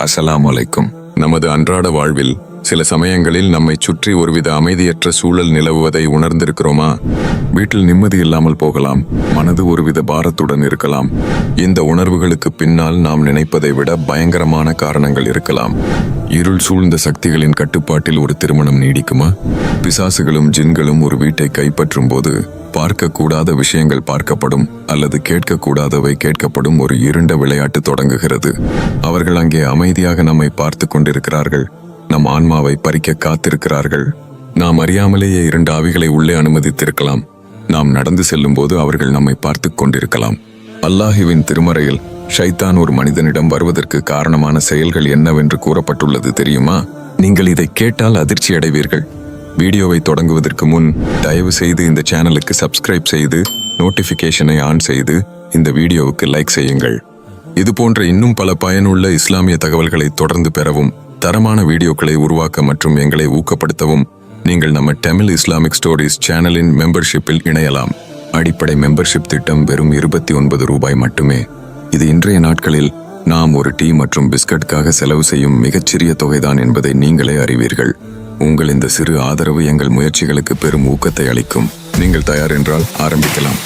அஸ்ஸலாமு அலைக்கும். நமது அன்றாட வாழ்வில் சில சமயங்களில் நம்மை சுற்றி ஒருவித அமைதியற்ற சூழல் நிலவுவதை உணர்ந்திருக்கிறோமா? வீட்டில் நிம்மதி இல்லாமல் போகலாம். மனது ஒருவித பாரத்துடன் இருக்கலாம். இந்த உணர்வுகளுக்கு பின்னால் நாம் நினைப்பதை விட பயங்கரமான காரணங்கள் இருக்கலாம். இருள் சூழ்ந்த சக்திகளின் கட்டுப்பாட்டில் ஒரு திருமணம் நீடிக்குமா? பிசாசுகளும் ஜின்களும் ஒரு வீட்டை கைப்பற்றும் போது பார்க்கக்கூடாத விஷயங்கள் பார்க்கப்படும் அல்லது கேட்கக்கூடாதவை கேட்கப்படும் ஒரு இருண்ட விளையாட்டு தொடங்குகிறது. அவர்கள் அங்கே அமைதியாக நம்மை பார்த்து கொண்டிருக்கிறார்கள். நம் ஆன்மாவை பறிக்க காத்திருக்கிறார்கள். நாம் அறியாமலேயே இரண்டு ஆவிகளை உள்ளே அனுமதித்திருக்கலாம். நாம் நடந்து செல்லும்போது அவர்கள் நம்மை பார்த்து கொண்டிருக்கலாம். அல்லாஹுவின் திருமறையில் ஷைத்தான் ஒரு மனிதனிடம் வருவதற்கு காரணமான செயல்கள் என்னவென்று கூறப்பட்டுள்ளது தெரியுமா? நீங்கள் இதை கேட்டால் அதிர்ச்சி அடைவீர்கள். வீடியோவை தொடங்குவதற்கு முன் தயவு செய்து இந்த சேனலுக்கு சப்ஸ்கிரைப் செய்து நோட்டிஃபிகேஷனை ஆன் செய்து இந்த வீடியோவுக்கு லைக் செய்யுங்கள். இதுபோன்ற இன்னும் பல பயனுள்ள இஸ்லாமிய தகவல்களை தொடர்ந்து பெறவும் தரமான வீடியோக்களை உருவாக்க மற்றும் எங்களை ஊக்கப்படுத்தவும் நீங்கள் நம்ம தமிழ் இஸ்லாமிக் ஸ்டோரிஸ் சேனலின் மெம்பர்ஷிப்பில் இணையலாம். அடிப்படை மெம்பர்ஷிப் திட்டம் வெறும் இருபத்தி ஒன்பது ரூபாய் மட்டுமே. இது இன்றைய நாட்களில் நாம் ஒரு டீ மற்றும் பிஸ்கட்காக செலவு செய்யும் மிகச்சிறிய தொகைதான் என்பதை நீங்களே அறிவீர்கள். உங்கள் இந்த சிறு ஆதரவு எங்கள் முயற்சிகளுக்கு பெரும் ஊக்கத்தை அளிக்கும். நீங்கள் தயார் என்றால் ஆரம்பிக்கலாம்.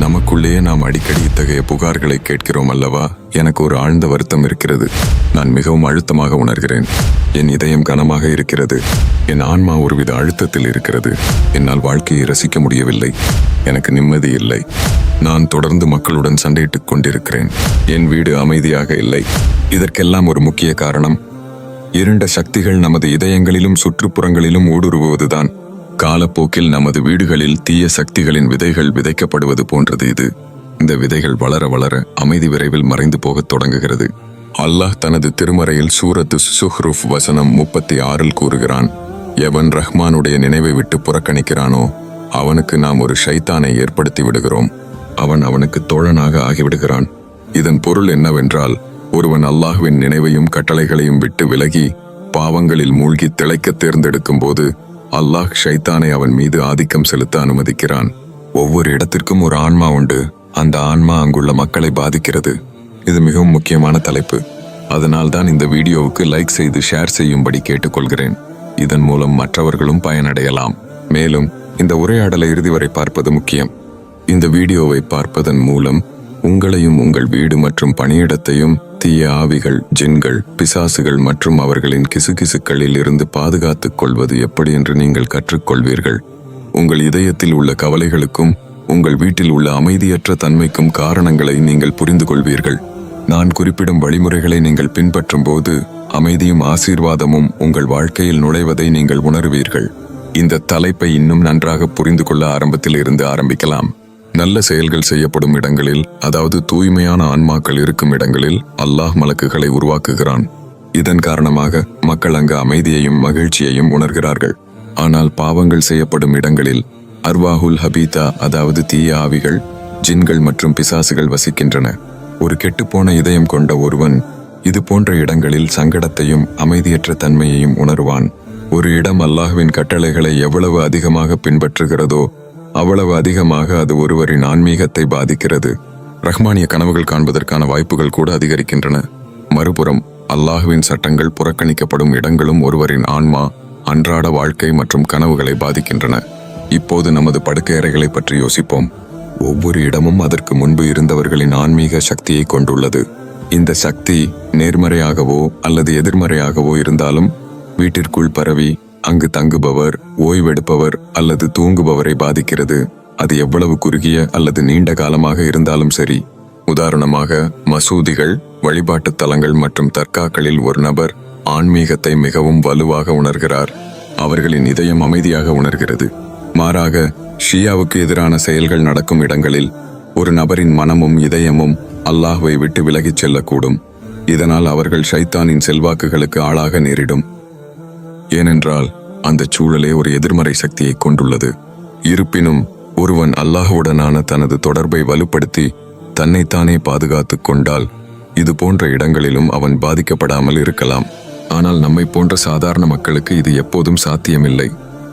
நமக்குள்ளேயே நாம் அடிக்கடி இத்தகைய புகார்களை கேட்கிறோம் அல்லவா? எனக்கு ஒரு ஆழ்ந்த வருத்தம் இருக்கிறது. நான் மிகவும் அழுத்தமாக உணர்கிறேன். என் இதயம் கனமாக இருக்கிறது. என் ஆன்மா ஒருவித அழுத்தத்தில் இருக்கிறது. என்னால் வாழ்க்கையை ரசிக்க முடியவில்லை. எனக்கு நிம்மதி இல்லை. நான் தொடர்ந்து மக்களுடன் சண்டையிட்டுக் கொண்டிருக்கிறேன். என் வீடு அமைதியாக இல்லை. இதற்கெல்லாம் ஒரு முக்கிய காரணம். இருண்ட சக்திகள் நமது இதயங்களிலும் சுற்றுப்புறங்களிலும் ஊடுருவுவதுதான். காலப்போக்கில் நமது வீடுகளில் தீய சக்திகளின் விதைகள் விதைக்கப்படுவது போன்றது இது. இந்த விதைகள் வளர வளர அமைதி விரைவில் மறைந்து போகத் தொடங்குகிறது. அல்லாஹ் தனது திருமறையில் சூரத்து சுஹ்ருஃப் வசனம் முப்பத்தி ஆறில் கூறுகிறான் எவன் ரஹ்மானுடைய நினைவை விட்டு புறக்கணிக்கிறானோ அவனுக்கு நாம் ஒரு ஷைத்தானை ஏற்படுத்தி விடுகிறோம். அவன் அவனுக்கு தோழனாக ஆகிவிடுகிறான். இதன் பொருள் என்னவென்றால் ஒருவன் அல்லாஹ்வின் நினைவையும் கட்டளைகளையும் விட்டு விலகி பாவங்களில் மூழ்கி திளைக்க தேர்ந்தெடுக்கும் போது அல்லாஹ் ஷைத்தானை அவன் மீது ஆதிக்கம் செலுத்த அனுமதிக்கிறான். ஒவ்வொரு இடத்திற்கும் ஒரு ஆன்மா உண்டு. அந்த ஆன்மா அங்குள்ள மக்களை பாதிக்கிறது. இது மிகவும் முக்கியமான தலைப்பு. அதனால்தான் இந்த வீடியோவுக்கு லைக் செய்து ஷேர் செய்யும்படி கேட்டுக்கொள்கிறேன். இதன் மூலம் மற்றவர்களும் பயனடையலாம். மேலும் இந்த உரையாடலை இறுதி வரை பார்ப்பது முக்கியம். இந்த வீடியோவை பார்ப்பதன் மூலம் உங்களையும் உங்கள் வீடு மற்றும் பணியிடத்தையும் தீய ஆவிகள் ஜின்கள் பிசாசுகள் மற்றும் அவர்களின் கிசுகிசுக்களில் இருந்து பாதுகாத்துக் கொள்வது எப்படி என்று நீங்கள் கற்றுக்கொள்வீர்கள். உங்கள் இதயத்தில் உள்ள கவலைகளுக்கும் உங்கள் வீட்டில் உள்ள அமைதியற்ற தன்மைக்கும் காரணங்களை நீங்கள் புரிந்து கொள்வீர்கள் நான் குறிப்பிடும் வழிமுறைகளை நீங்கள் பின்பற்றும் போது அமைதியும் ஆசீர்வாதமும் உங்கள் வாழ்க்கையில் நுழைவதை நீங்கள் உணர்வீர்கள். இந்த தலைப்பை இன்னும் நன்றாக புரிந்து கொள்ள ஆரம்பத்தில் இருந்து ஆரம்பிக்கலாம். நல்ல செயல்கள் செய்யப்படும் இடங்களில் அதாவது தூய்மையான ஆன்மாக்கள் இருக்கும் இடங்களில் அல்லாஹ் மலக்குகளை உருவாக்குகிறான். இதன் காரணமாக மக்கள் அங்கு அமைதியையும் மகிழ்ச்சியையும் உணர்கிறார்கள். ஆனால் பாவங்கள் செய்யப்படும் இடங்களில் அர்வாஹுல் ஹபீதா அதாவது தீய ஆவிகள் ஜின்கள் மற்றும் பிசாசுகள் வசிக்கின்றன. ஒரு கெட்டுப்போன இதயம் கொண்ட ஒருவன் இது போன்ற இடங்களில் சங்கடத்தையும் அமைதியற்ற தன்மையையும் உணர்வான். ஒரு இடம் அல்லாஹுவின் கட்டளைகளை எவ்வளவு அதிகமாக பின்பற்றுகிறதோ அவ்வளவு அதிகமாக அது ஒருவரின் ஆன்மீகத்தை பாதிக்கிறது. ரஹ்மானிய கனவுகள் காண்பதற்கான வாய்ப்புகள் கூட அதிகரிக்கின்றன. மறுபுறம் அல்லாஹுவின் சட்டங்கள் புறக்கணிக்கப்படும் இடங்களும் ஒருவரின் ஆன்மா அன்றாட வாழ்க்கை மற்றும் கனவுகளை பாதிக்கின்றன. இப்போது நமது படுக்கையறைகளை பற்றி யோசிப்போம். ஒவ்வொரு இடமும் அதற்கு முன்பு இருந்தவர்களின் ஆன்மீக சக்தியை கொண்டுள்ளது. இந்த சக்தி நேர்மறையாகவோ அல்லது எதிர்மறையாகவோ இருந்தாலும் வீட்டிற்குள் பரவி அங்கு தங்குபவர் ஓய்வெடுப்பவர் அல்லது தூங்குபவரை பாதிக்கிறது. அது எவ்வளவு குறுகிய அல்லது நீண்ட காலமாக இருந்தாலும் சரி. உதாரணமாக மசூதிகள் வழிபாட்டுத் தலங்கள் மற்றும் தர்காக்களில் ஒரு நபர் ஆன்மீகத்தை மிகவும் வலுவாக உணர்கிறார். அவர்களின் இதயம் அமைதியாக உணர்கிறது. மாறாக ஷியாவுக்கு எதிரான செயல்கள் நடக்கும் இடங்களில் ஒரு நபரின் மனமும் இதயமும் அல்லாஹுவை விட்டு விலகிச் செல்லக்கூடும். இதனால் அவர்கள் ஷைத்தானின் செல்வாக்குகளுக்கு ஆளாக நேரிடும். ஏனென்றால் அந்த சூழலே ஒரு எதிர்மறை சக்தியை கொண்டுள்ளது. இருப்பினும் ஒருவன் அல்லாஹுடனான தனது தொடர்பை வலுப்படுத்தி தன்னைத்தானே பாதுகாத்துக் கொண்டால் இது போன்ற இடங்களிலும் அவன் பாதிக்கப்படாமல் இருக்கலாம். ஆனால் நம்மை போன்ற சாதாரண மக்களுக்கு இது எப்போதும் சாத்தியமில்லை.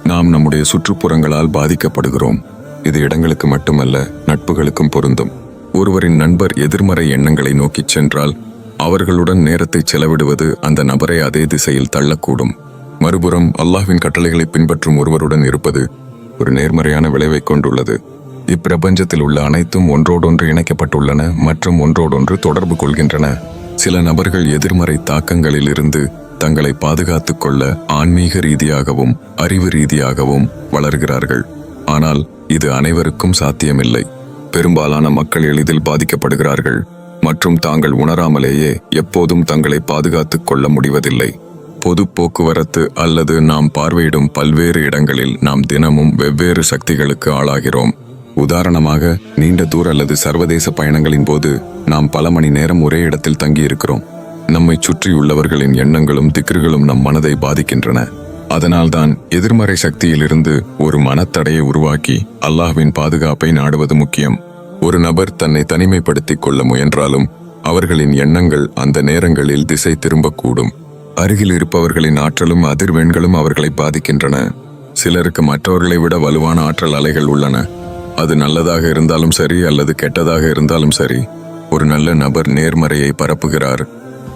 நாம் நம்முடைய சுற்றுப்புறங்களால் பாதிக்கப்படுகிறோம். இது இடங்களுக்கு மட்டுமல்ல நட்புகளுக்கும் பொருந்தும். ஒருவரின் நண்பர் எதிர்மறை எண்ணங்களை நோக்கிச் சென்றால் அவர்களுடன் நேரத்தை செலவிடுவது அந்த நபரை அதே திசையில் தள்ளக்கூடும். மறுபுறம் அல்லாஹ்வின் கட்டளைகளை பின்பற்றும் ஒருவருடன் இருப்பது ஒரு நேர்மறையான விளைவை கொண்டுள்ளது. இப்பிரபஞ்சத்தில் உள்ள அனைத்தும் ஒன்றோடொன்று இணைக்கப்பட்டுள்ளன மற்றும் ஒன்றோடொன்று தொடர்பு கொள்கின்றன. சில நபர்கள் எதிர்மறை தாக்கங்களில் இருந்து தங்களை பாதுகாத்துக் கொள்ள ஆன்மீக ரீதியாகவும் அறிவு ரீதியாகவும் வளர்கிறார்கள். ஆனால் இது அனைவருக்கும் சாத்தியமில்லை. பெரும்பாலான மக்கள் எளிதில் பாதிக்கப்படுகிறார்கள். மற்றும் தாங்கள் உணராமலேயே எப்போதும் தங்களை பாதுகாத்துக் கொள்ள முடிவதில்லை. பொது போக்குவரத்து அல்லது நாம் பார்வையிடும் பல்வேறு இடங்களில் நாம் தினமும் வெவ்வேறு சக்திகளுக்கு ஆளாகிறோம். உதாரணமாக நீண்ட தூர அல்லது சர்வதேச பயணங்களின் போது நாம் பல மணி நேரம் ஒரே இடத்தில் தங்கியிருக்கிறோம். நம்மை சுற்றியுள்ளவர்களின் எண்ணங்களும் திக்ருகளும் நம் மனதை பாதிக்கின்றன. அதனால்தான் எதிர்மறை சக்தியிலிருந்து ஒரு மனத்தடையை உருவாக்கி அல்லாஹ்வின் பாதுகாப்பை நாடுவது முக்கியம். ஒரு நபர் தன்னை தனிமைப்படுத்திக் கொள்ள முயன்றாலும் அவர்களின் எண்ணங்கள் அந்த நேரங்களில் திசை திரும்பக்கூடும். அருகில் இருப்பவர்களின் ஆற்றலும் அதிர்வெண்களும் அவர்களை பாதிக்கின்றன. சிலருக்கு மற்றவர்களை விட வலுவான ஆற்றல் அலைகள் உள்ளன. அது நல்லதாக இருந்தாலும் சரி அல்லது கெட்டதாக இருந்தாலும் சரி. ஒரு நல்ல நபர் நேர்மறையை பரப்புகிறார்.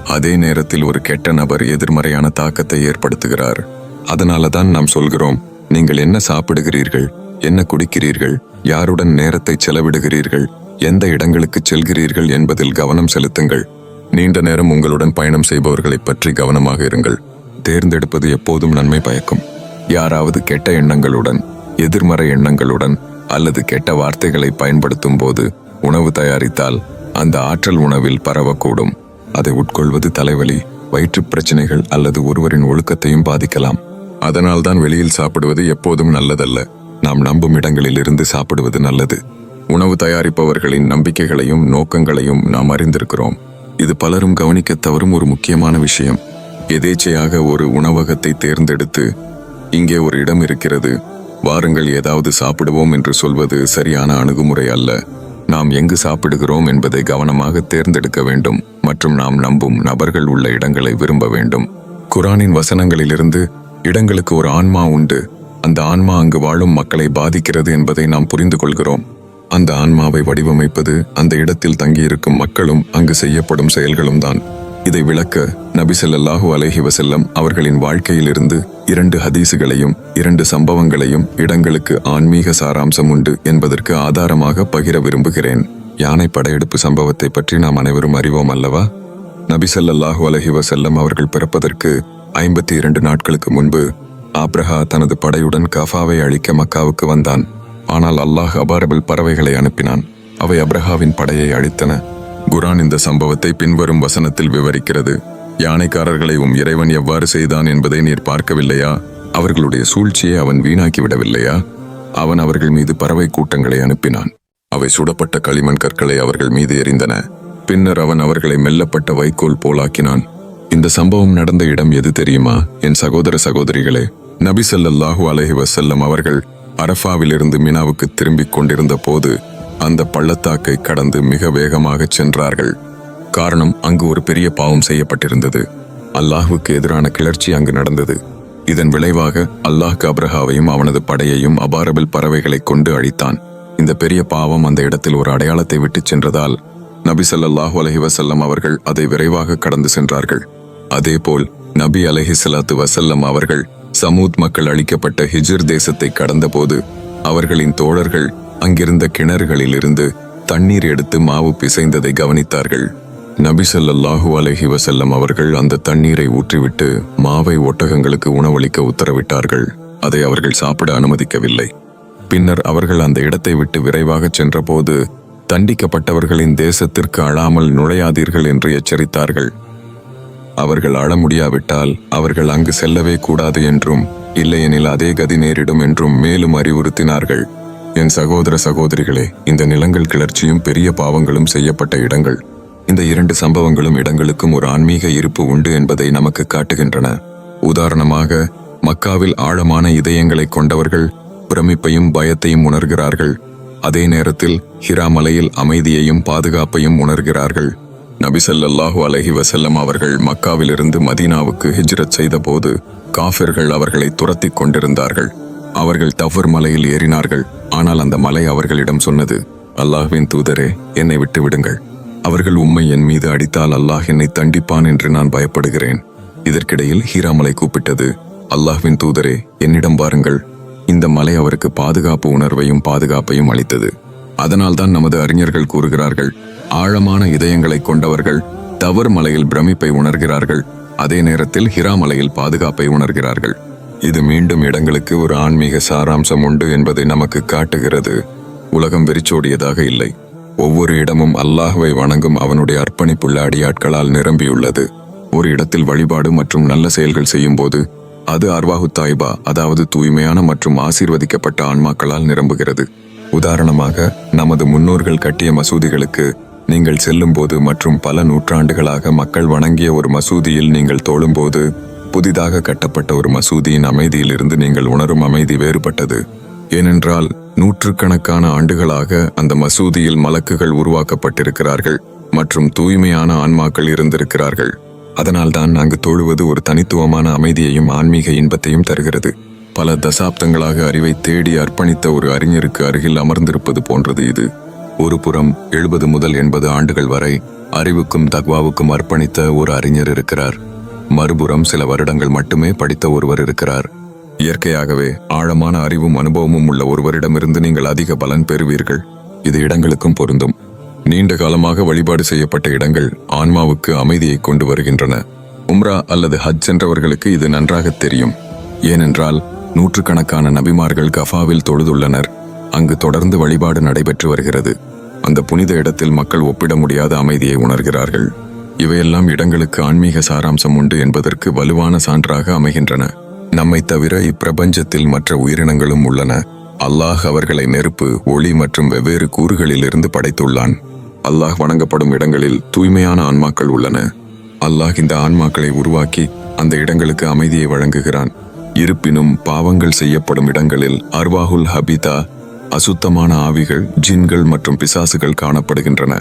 அதே நேரத்தில் ஒரு கெட்ட நபர் எதிர்மறையான தாக்கத்தை ஏற்படுத்துகிறார். அதனால தான் நாம் சொல்கிறோம் நீங்கள் என்ன சாப்பிடுகிறீர்கள் என்ன குடிக்கிறீர்கள் யாருடன் நேரத்தை செலவிடுகிறீர்கள் எந்த இடங்களுக்கு செல்கிறீர்கள் என்பதில் கவனம் செலுத்துங்கள். நீண்ட நேரம் உங்களுடன் பயணம் செய்பவர்களைப் பற்றி கவனமாக இருங்கள். தேர்ந்தெடுப்பது எப்போதும் நன்மை பயக்கும். யாராவது கெட்ட எண்ணங்களுடன் எதிர்மறை எண்ணங்களுடன் அல்லது கெட்ட வார்த்தைகளை பயன்படுத்தும் போது உணவு தயாரித்தால் அந்த ஆற்றல் உணவில் பரவக்கூடும். அதை உட்கொள்வது தலைவலி வயிற்றுப் பிரச்சனைகள் அல்லது ஒருவரின் ஒழுக்கத்தையும் பாதிக்கலாம். அதனால்தான் வெளியில் சாப்பிடுவது எப்போதும் நல்லதல்ல. நாம் நம்பும் இடங்களில் இருந்து சாப்பிடுவது நல்லது. உணவு தயாரிப்பவர்களின் நம்பிக்கைகளையும் நோக்கங்களையும் நாம் அறிந்திருக்கிறோம். இது பலரும் கவனிக்க தவறும் ஒரு முக்கியமான விஷயம். எதேச்சையாக ஒரு உணவகத்தை தேர்ந்தெடுத்து இங்கே ஒரு இடம் இருக்கிறது. வாருங்கள் ஏதாவது சாப்பிடுவோம் என்று சொல்வது சரியான அணுகுமுறை அல்ல. நாம் எங்கு சாப்பிடுகிறோம் என்பதை கவனமாக தேர்ந்தெடுக்க வேண்டும் மற்றும் நாம் நம்பும் நபர்கள் உள்ள இடங்களை விரும்ப வேண்டும். குரானின் வசனங்களிலிருந்து இடங்களுக்கு ஒரு ஆன்மா உண்டு. அந்த ஆன்மா அங்கு வாழும் மக்களை பாதிக்கிறது என்பதை நாம் புரிந்து கொள்கிறோம். அந்த ஆன்மாவை வடிவமைப்பது அந்த இடத்தில் தங்கியிருக்கும் மக்களும் அங்கு செய்யப்படும் செயல்களும் தான் இதை விளக்க நபி ஸல்லல்லாஹு அலஹி வசல்லம் அவர்களின் வாழ்க்கையிலிருந்து இரண்டு ஹதீசுகளையும் இரண்டு சம்பவங்களையும் இடங்களுக்கு ஆன்மீக சாராம்சம் உண்டு என்பதற்கு ஆதாரமாக பகிர விரும்புகிறேன். யானை படையெடுப்பு சம்பவத்தை பற்றி நாம் அனைவரும் அறிவோம் அல்லவா? நபி ஸல்லல்லாஹு அலஹி வசல்லம் அவர்கள் பிறப்பதற்கு ஐம்பத்தி இரண்டு நாட்களுக்கு முன்பு ஆப்ரஹா தனது படையுடன் கஃபாவை அழிக்க மக்காவுக்கு வந்தான். ஆனால் அல்லாஹ் அபாரபில் பறவைகளை அனுப்பினான். அவை அப்ரஹாவின் படையை அழித்தன. குரான் இந்த சம்பவத்தை பின்வரும் வசனத்தில் விவரிக்கிறது. யானைக்காரர்களை உம் இறைவன் எவ்வாறு செய்தான் என்பதை நீர் பார்க்கவில்லையா? அவர்களுடைய சூழ்ச்சியை அவன் வீணாக்கி விடவில்லையா அவன் அவர்கள் மீது பறவை கூட்டங்களை அனுப்பினான். அவை சுடப்பட்ட களிமண் கற்களை அவர்கள் மீது எறிந்தன. பின்னர் அவன் அவர்களை மெல்லப்பட்ட வைக்கோல் போலாக்கினான். இந்த சம்பவம் நடந்த இடம் எது தெரியுமா? என் சகோதர சகோதரிகளே நபி ஸல்லல்லாஹு அலஹி வசல்லம் அவர்கள் அரஃபாவிலிருந்து மினாவுக்கு திரும்பிக் கொண்டிருந்த போது அந்த பள்ளத்தாக்கை கடந்து மிக வேகமாக சென்றார்கள். காரணம் அங்கு ஒரு பெரிய பாவம் செய்யப்பட்டிருந்தது. அல்லாஹுக்கு எதிரான கிளர்ச்சி அங்கு நடந்தது. இதன் விளைவாக அல்லாஹ் அப்ரஹாவையும் அவனது படையையும் அபாரபில் பறவைகளைக் கொண்டு அழித்தான். இந்த பெரிய பாவம் அந்த இடத்தில் ஒரு அடையாளத்தை விட்டுச் சென்றதால் நபி சல்லாஹு அலஹி வசல்லம் அவர்கள் அதை விரைவாக கடந்து சென்றார்கள். அதேபோல் நபி அலைஹிஸ்ஸலாத்து வசல்லம் அவர்கள் சமூத் மக்கள் அளிக்கப்பட்ட ஹிஜிர் தேசத்தை கடந்தபோது அவர்களின் தோழர்கள் அங்கிருந்த கிணறுகளிலிருந்து தண்ணீர் எடுத்து மாவு பிசைந்ததை கவனித்தார்கள். நபி அலஹி வசல்லம் அவர்கள் அந்த தண்ணீரை ஊற்றிவிட்டு மாவை ஒட்டகங்களுக்கு உணவளிக்க உத்தரவிட்டார்கள். அதை அவர்கள் சாப்பிட அனுமதிக்கவில்லை. பின்னர் அவர்கள் அந்த இடத்தை விட்டு விரைவாக சென்றபோது தண்டிக்கப்பட்டவர்களின் தேசத்திற்கு அழாமல் நுழையாதீர்கள் என்று எச்சரித்தார்கள். அவர்கள் அழ முடியாவிட்டால் அவர்கள் அங்கு செல்லவே கூடாது என்றும் இல்லையெனில் அதே கதி நேரிடும் என்றும் மேலும் அறிவுறுத்தினார்கள். என் சகோதர சகோதரிகளே இந்த நிலங்கள் கிளர்ச்சியும் பெரிய பாவங்களும் செய்யப்பட்ட இடங்கள். இந்த இரண்டு சம்பவங்களும் இடங்களுக்கும் ஒரு ஆன்மீக இருப்பு உண்டு என்பதை நமக்கு காட்டுகின்றன. உதாரணமாக மக்காவில் ஆழமான இதயங்களை கொண்டவர்கள் பிரமிப்பையும் பயத்தையும் உணர்கிறார்கள். அதே நேரத்தில் ஹிரா மலையில் அமைதியையும் பாதுகாப்பையும் உணர்கிறார்கள். நபி அலஹி வசல்லம் அவர்கள் மக்காவிலிருந்து மதீனாவுக்கு ஹிஜ்ரத் செய்தபோது காஃபிர்கள் அவர்களை துரத்திக் கொண்டிருந்தார்கள். அவர்கள் தஃபர் மலையில் ஏறினார்கள். ஆனால் அந்த மலை அவர்களிடம் சொன்னது அல்லாஹ்வின் தூதரே என்னை விட்டு விடுங்கள் அவர்கள் உம்மை என் மீது அடித்தால் அல்லாஹ் என்னை தண்டிப்பான் என்று நான் பயப்படுகிறேன். இதற்கிடையில் ஹீராமலை கூப்பிட்டது அல்லாஹ்வின் தூதரே என்னிடம் பாருங்கள் இந்த மலை அவருக்கு பாதுகாப்பு உணர்வையும் பாதுகாப்பையும் அளித்தது. அதனால்தான் நமது அறிஞர்கள் கூறுகிறார்கள் ஆழமான இதயங்களை கொண்டவர்கள் தவறு மலையில் பிரமிப்பை உணர்கிறார்கள். அதே நேரத்தில் ஹிராமலையில் பாதுகாப்பை உணர்கிறார்கள். இது மீண்டும் இடங்களுக்கு ஒரு ஆன்மீக சாராம்சம் உண்டு என்பதை நமக்கு காட்டுகிறது. உலகம் வெறிச்சோடியதாக இல்லை. ஒவ்வொரு இடமும் அல்லாஹுவை வணங்கும் அவனுடைய அர்ப்பணிப்புள்ள அடியாட்களால் நிரம்பியுள்ளது. ஒரு இடத்தில் வழிபாடு மற்றும் நல்ல செயல்கள் செய்யும்போது அது அர்வாஹு தாய்பா அதாவது தூய்மையான மற்றும் ஆசீர்வதிக்கப்பட்ட ஆன்மாக்களால் நிரம்புகிறது. உதாரணமாக நமது முன்னோர்கள் கட்டிய மசூதிகளுக்கு நீங்கள் செல்லும்போது மற்றும் பல நூற்றாண்டுகளாக மக்கள் வணங்கிய ஒரு மசூதியில் நீங்கள் தோழும்போது புதிதாக கட்டப்பட்ட ஒரு மசூதியின் அமைதியிலிருந்து நீங்கள் உணரும் அமைதி வேறுபட்டது. ஏனென்றால் நூற்றுக்கணக்கான ஆண்டுகளாக அந்த மசூதியில் மலக்குகள் உருவாக்கப்பட்டிருக்கிறார்கள் மற்றும் தூய்மையான ஆன்மாக்கள் இருந்திருக்கிறார்கள். அதனால்தான் அங்கு தொழுவது ஒரு தனித்துவமான அமைதியையும் ஆன்மீக இன்பத்தையும் தருகிறது. பல தசாப்தங்களாக அறிவை தேடி அர்ப்பணித்த ஒரு அறிஞருக்கு அருகில் அமர்ந்திருப்பது போன்றது இது. ஒரு புறம் எழுபது முதல் எண்பது ஆண்டுகள் வரை அறிவுக்கும் தக்வாவுக்கும் அர்ப்பணித்த ஒரு அறிஞர் இருக்கிறார். மறுபுறம் சில வருடங்கள் மட்டுமே படித்த ஒருவர் இருக்கிறார். இயற்கையாகவே ஆழமான அறிவும் அனுபவமும் உள்ள ஒருவரிடமிருந்து நீங்கள் அதிக பலன் பெறுவீர்கள். இது இடங்களுக்கும் பொருந்தும். நீண்ட காலமாக வழிபாடு செய்யப்பட்ட இடங்கள் ஆன்மாவுக்கு அமைதியை கொண்டு வருகின்றன. உம்ரா அல்லது ஹஜ் சென்றவர்களுக்கு இது நன்றாக தெரியும். ஏனென்றால் நூற்றுக்கணக்கான நபிமார்கள் கஃபாவில் தொழுதுள்ளனர். அங்கு தொடர்ந்து வழிபாடு நடைபெற்று வருகிறது. அந்த புனித இடத்தில் மக்கள் ஒப்பிட முடியாத அமைதியை உணர்கிறார்கள். இவையெல்லாம் இடங்களுக்கு ஆன்மீக சாராம்சம் உண்டு என்பதற்கு வலுவான சான்றாக அமைகின்றன. நம்மை தவிர இப்பிரபஞ்சத்தில் மற்ற உயிரினங்களும் உள்ளன. அல்லாஹ் அவர்களை நெருப்பு ஒளி மற்றும் வெவ்வேறு கூறுகளிலிருந்து படைத்துள்ளான். அல்லாஹ் வணங்கப்படும் இடங்களில் தூய்மையான ஆன்மாக்கள் உள்ளன. அல்லாஹ் இந்த ஆன்மாக்களை உருவாக்கி அந்த இடங்களுக்கு அமைதியை வழங்குகிறான். இருப்பினும் பாவங்கள் செய்யப்படும் இடங்களில் அர்வாஹுல் ஹபிதா அசுத்தமான ஆவிகள் ஜின்கள் மற்றும் பிசாசுகள் காணப்படுகின்றன.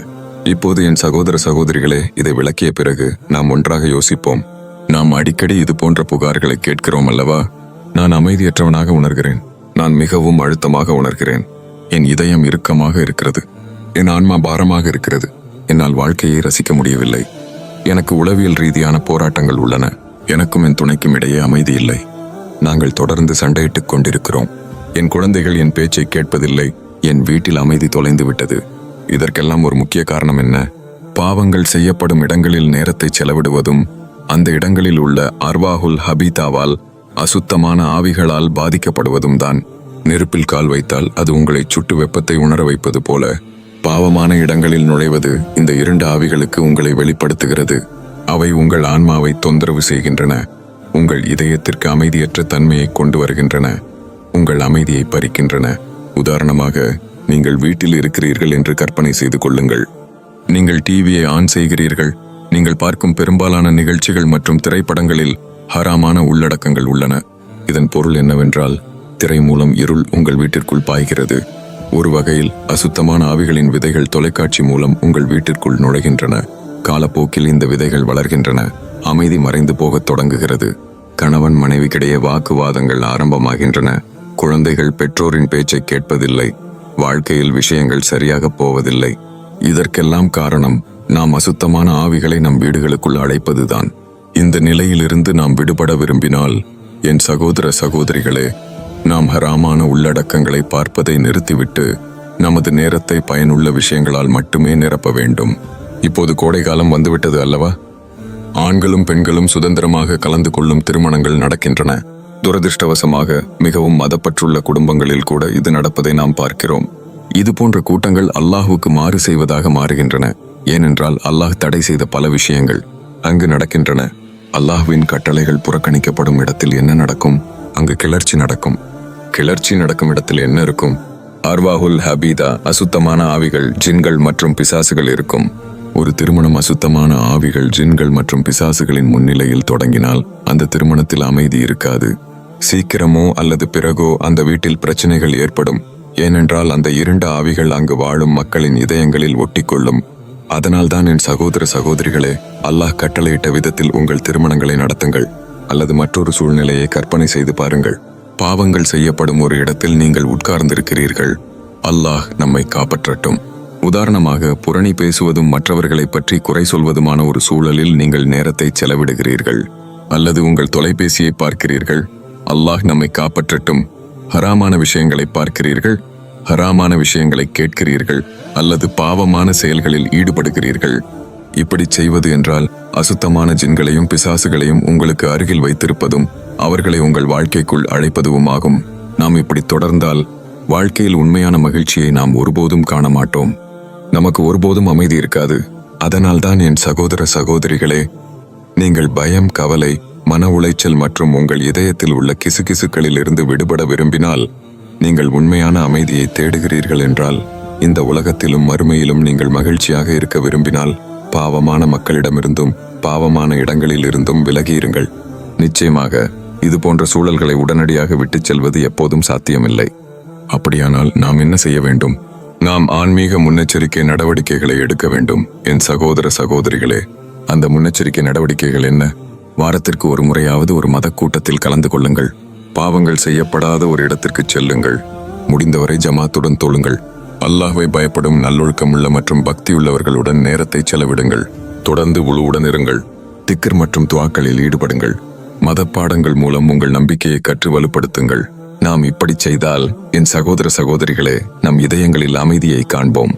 இப்போது என் சகோதர சகோதரிகளே இதை விளக்கிய பிறகு நாம் ஒன்றாக யோசிப்போம். நாம் அடிக்கடி இது போன்ற புகார்களை கேட்கிறோம் அல்லவா? நான் அமைதியற்றவனாக உணர்கிறேன். நான் மிகவும் அழுத்தமாக உணர்கிறேன். என் இதயம் இறுக்கமாக இருக்கிறது. என் ஆன்மா பாரமாக இருக்கிறது. என்னால் வாழ்க்கையை ரசிக்க முடியவில்லை. எனக்கு உளவியல் ரீதியான போராட்டங்கள் உள்ளன. எனக்கும் என் துணைக்கும் இடையே அமைதி இல்லை. நாங்கள் தொடர்ந்து சண்டையிட்டுக் கொண்டிருக்கிறோம். என் குழந்தைகள் என் பேச்சை கேட்பதில்லை. என் வீட்டில் அமைதி தொலைந்து விட்டது இதற்கெல்லாம் ஒரு முக்கிய காரணம் என்ன? பாவங்கள் செய்யப்படும் இடங்களில் நேரத்தை செலவிடுவதும் அந்த இடங்களில் உள்ள அர்வாஹுல் ஹபீதாவால் அசுத்தமான ஆவிகளால் பாதிக்கப்படுவதும் தான். நெருப்பில் கால் வைத்தால் அது உங்களை சுட்டு வெப்பத்தை உணர வைப்பது போல. பாவமான இடங்களில் நுழைவது இந்த இரண்டு ஆவிகளுக்கு உங்களை வெளிப்படுத்துகிறது. அவை உங்கள் ஆன்மாவை தொந்தரவு செய்கின்றன. உங்கள் இதயத்திற்கு அமைதியற்ற தன்மையை கொண்டு வருகின்றன. உங்கள் அமைதியை பறிக்கின்றன. உதாரணமாக நீங்கள் வீட்டில் இருக்கிறீர்கள் என்று கற்பனை செய்து கொள்ளுங்கள். நீங்கள் டிவியை ஆன் செய்கிறீர்கள். நீங்கள் பார்க்கும் பெரும்பாலான நிகழ்ச்சிகள் மற்றும் திரைப்படங்களில் ஹராமான உள்ளடக்கங்கள் உள்ளன. இதன் பொருள் என்னவென்றால் திரை மூலம் இருள் உங்கள் வீட்டிற்குள் பாய்கிறது. ஒரு வகையில் அசுத்தமான ஆவிகளின் விதைகள் தொலைக்காட்சி மூலம் உங்கள் வீட்டிற்குள் நுழைகின்றன. காலப்போக்கில் இந்த விதைகள் வளர்கின்றன. அமைதி மறைந்து போகத் தொடங்குகிறது. கணவன் மனைவிக்கிடையே வாக்குவாதங்கள் ஆரம்பமாகின்றன. குழந்தைகள் பெற்றோரின் பேச்சை கேட்பதில்லை. வாழ்க்கையில் விஷயங்கள் சரியாக போவதில்லை. இதற்கெல்லாம் காரணம் நாம் அசுத்தமான ஆவிகளை நம் வீடுகளுக்குள் அழைப்பதுதான். இந்த நிலையிலிருந்து நாம் விடுபட விரும்பினால் என் சகோதர சகோதரிகளே நாம் ஹராமான உள்ளடக்கங்களை பார்ப்பதை நிறுத்திவிட்டு நமது நேரத்தை பயனுள்ள விஷயங்களால் மட்டுமே நிரப்ப வேண்டும். இப்போது கோடைக்காலம் வந்துவிட்டது அல்லவா? ஆண்களும் பெண்களும் சுதந்திரமாக கலந்து கொள்ளும் திருமணங்கள் நடக்கின்றன. துரதிருஷ்டவசமாக மிகவும் மதப்பற்றுள்ள குடும்பங்களில் கூட இது நடப்பதை நாம் பார்க்கிறோம். இது போன்ற கூட்டங்கள் அல்லாஹுக்கு மாறு செய்வதாக மாறுகின்றன. ஏனென்றால் அல்லாஹ் தடை செய்த பல விஷயங்கள் அங்கு நடக்கின்றன. அல்லாஹுவின் கட்டளைகள் புறக்கணிக்கப்படும் இடத்தில் என்ன நடக்கும்? அங்கு கிளர்ச்சி நடக்கும். கிளர்ச்சி நடக்கும் இடத்தில் என்ன இருக்கும்? அர்வாஹுல் ஹபீதா அசுத்தமான ஆவிகள் ஜின்கள் மற்றும் பிசாசுகள் இருக்கும். ஒரு திருமணம் அசுத்தமான ஆவிகள் ஜின்கள் மற்றும் பிசாசுகளின் முன்னிலையில் தொடங்கினால் அந்த திருமணத்தில் அமைதி இருக்காது. சீக்கிரமோ அல்லது பிறகோ அந்த வீட்டில் பிரச்சனைகள் ஏற்படும். ஏனென்றால் அந்த இரண்டு ஆவிகள் அங்கு வாழும் மக்களின் இதயங்களில் ஒட்டிக்கொள்ளும். அதனால்தான் என் சகோதர சகோதரிகளே அல்லாஹ் கட்டளையிட்ட விதத்தில் உங்கள் திருமணங்களை நடத்துங்கள் அல்லது மற்றொரு சூழ்நிலையை கற்பனை செய்து பாருங்கள். பாவங்கள் செய்யப்படும் ஒரு இடத்தில் நீங்கள் உட்கார்ந்திருக்கிறீர்கள். அல்லாஹ் நம்மை காப்பாற்றட்டும். உதாரணமாக புரணி பேசுவதும் மற்றவர்களை பற்றி குறை சொல்வதுமான ஒரு சூழலில் நீங்கள் நேரத்தை செலவிடுகிறீர்கள் அல்லது உங்கள் தொலைபேசியை பார்க்கிறீர்கள். அல்லாஹ் நம்மை காப்பாற்றட்டும். ஹராமான விஷயங்களை பார்க்கிறீர்கள் ஹராமான விஷயங்களை கேட்கிறீர்கள் அல்லது பாவமான செயல்களில் ஈடுபடுகிறீர்கள். இப்படி செய்வது என்றால் அசுத்தமான ஜின்களையும் பிசாசுகளையும் உங்களுக்கு அருகில் வைத்திருப்பதும் அவர்களை உங்கள் வாழ்க்கைக்குள் அழைப்பதுவுமாகும். நாம் இப்படி தொடர்ந்தால் வாழ்க்கையில் உண்மையான மகிழ்ச்சியை நாம் ஒருபோதும் காண மாட்டோம் நமக்கு ஒருபோதும் அமைதி இருக்காது. அதனால்தான் என் சகோதர சகோதரிகளே நீங்கள் பயம் கவலை மன உளைச்சல் மற்றும் உங்கள் இதயத்தில் உள்ள கிசுகிசுக்களில் இருந்து விடுபட விரும்பினால் நீங்கள் உண்மையான அமைதியை தேடுகிறீர்கள் என்றால் இந்த உலகத்திலும் மறுமையிலும் நீங்கள் மகிழ்ச்சியாக இருக்க விரும்பினால் பாவமான மக்களிடமிருந்தும் பாவமான இடங்களில் இருந்தும் விலகியிருங்கள். நிச்சயமாக இது போன்ற சூழல்களை உடனடியாக விட்டுச் செல்வது எப்போதும் சாத்தியமில்லை. அப்படியானால் நாம் என்ன செய்ய வேண்டும்? நாம் ஆன்மீக முன்னெச்சரிக்கை நடவடிக்கைகளை எடுக்க வேண்டும். என் சகோதர சகோதரிகளே அந்த முன்னெச்சரிக்கை நடவடிக்கைகள் என்ன? வாரத்திற்கு ஒரு முறையாவது ஒரு மத கூட்டத்தில் கலந்து கொள்ளுங்கள். பாவங்கள் செய்யப்படாத ஒரு இடத்திற்கு செல்லுங்கள். முடிந்தவரை ஜமாத்துடன் தோளுங்கள். அல்லாஹ்வை பயப்படும் நல்லொழுக்கமுள்ள மற்றும் பக்தியுள்ளவர்களுடன் நேரத்தை செலவிடுங்கள். தொடர்ந்து உழுவுடன் இருங்கள். திக்கர் மற்றும் துவாக்களில் ஈடுபடுங்கள். மத பாடங்கள் மூலம் உங்கள் நம்பிக்கையை கற்று வலுப்படுத்துங்கள். நாம் இப்படி செய்தால் என் சகோதர சகோதரிகளே நம் இதயங்களில் அமைதியை காண்போம்.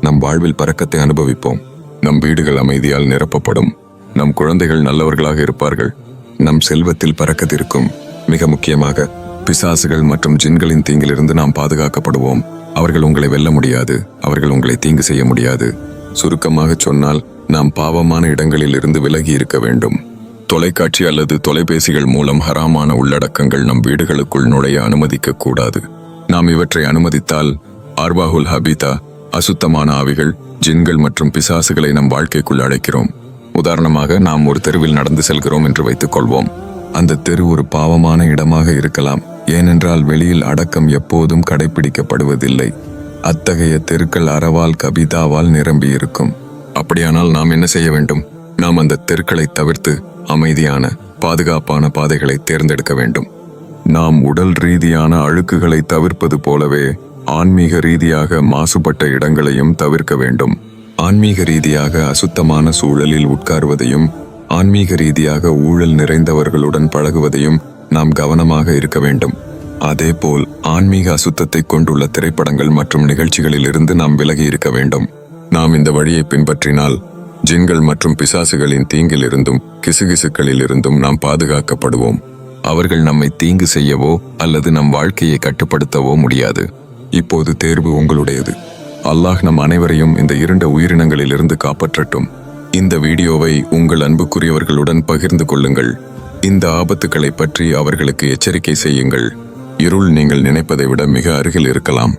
நம் வாழ்வில் பறக்கத்தை அனுபவிப்போம். நம் வீடுகள் அமைதியால் நிரப்பப்படும். நம் குழந்தைகள் நல்லவர்களாக இருப்பார்கள். நம் செல்வத்தில் பறக்கத்திருக்கும் மிக முக்கியமாக பிசாசுகள் மற்றும் ஜின்களின் தீங்கிலிருந்து நாம் பாதுகாக்கப்படுவோம். அவர்கள் உங்களை வெல்ல முடியாது. அவர்கள் உங்களை தீங்கு செய்ய முடியாது. சுருக்கமாக சொன்னால் நாம் பாவமான இடங்களில் இருந்து விலகி இருக்க வேண்டும். தொலைக்காட்சி அல்லது தொலைபேசிகள் மூலம் ஹராமான உள்ளடக்கங்கள் நம் வீடுகளுக்குள் நுழைய அனுமதிக்க கூடாது. நாம் இவற்றை அனுமதித்தால் ஆர்வாகுல் ஹபீதா அசுத்தமான ஆவிகள் ஜின்கள் மற்றும் பிசாசுகளை நம் வாழ்க்கைக்குள் அழைக்கிறோம். உதாரணமாக நாம் ஒரு தெருவில் நடந்து செல்கிறோம் என்று வைத்துக் கொள்வோம். அந்த தெரு ஒரு பாவமான இடமாக இருக்கலாம் ஏனென்றால் வெளியில் அடக்கம் எப்போதும் கடைபிடிக்கப்படுவதில்லை அத்தகைய தெருக்கள் அறவால் கபிதாவால் நிரம்பியிருக்கும். அப்படியானால் நாம் என்ன செய்ய வேண்டும்? நாம் அந்த தெருக்களை தவிர்த்து அமைதியான பாதுகாப்பான பாதைகளை தேர்ந்தெடுக்க வேண்டும். நாம் உடல் ரீதியான அழுக்குகளை தவிர்ப்பது போலவே ஆன்மீக ரீதியாக மாசுபட்ட இடங்களையும் தவிர்க்க வேண்டும். ஆன்மீக ரீதியாக அசுத்தமான சூழலில் உட்காருவதையும் ஆன்மீக ரீதியாக ஊழல் நிறைந்தவர்களுடன் பழகுவதையும் நாம் கவனமாக இருக்க வேண்டும். அதேபோல் ஆன்மீக அசுத்தத்தை கொண்டுள்ள திரைப்படங்கள் மற்றும் நிகழ்ச்சிகளிலிருந்து நாம் விலகி இருக்க வேண்டும். நாம் இந்த வழியை பின்பற்றினால் ஜின்கள் மற்றும் பிசாசுகளின் தீங்கிலிருந்தும் கிசுகிசுக்களிலிருந்தும் நாம் பாதுகாக்கப்படுவோம். அவர்கள் நம்மை தீங்கு செய்யவோ அல்லது நம் வாழ்க்கையை கட்டுப்படுத்தவோ முடியாது. இப்போது தேர்வு உங்களுடையது. அல்லாஹ் நம் அனைவரையும் இந்த இரண்டு உயிரினங்களிலிருந்து காப்பாற்றட்டும். இந்த வீடியோவை உங்கள் அன்புக்குரியவர்களுடன் பகிர்ந்து கொள்ளுங்கள். இந்த ஆபத்துக்களை பற்றி அவர்களுக்கு எச்சரிக்கை செய்யுங்கள். இருள் நீங்கள் நினைப்பதை விட மிக அருகில் இருக்கலாம்.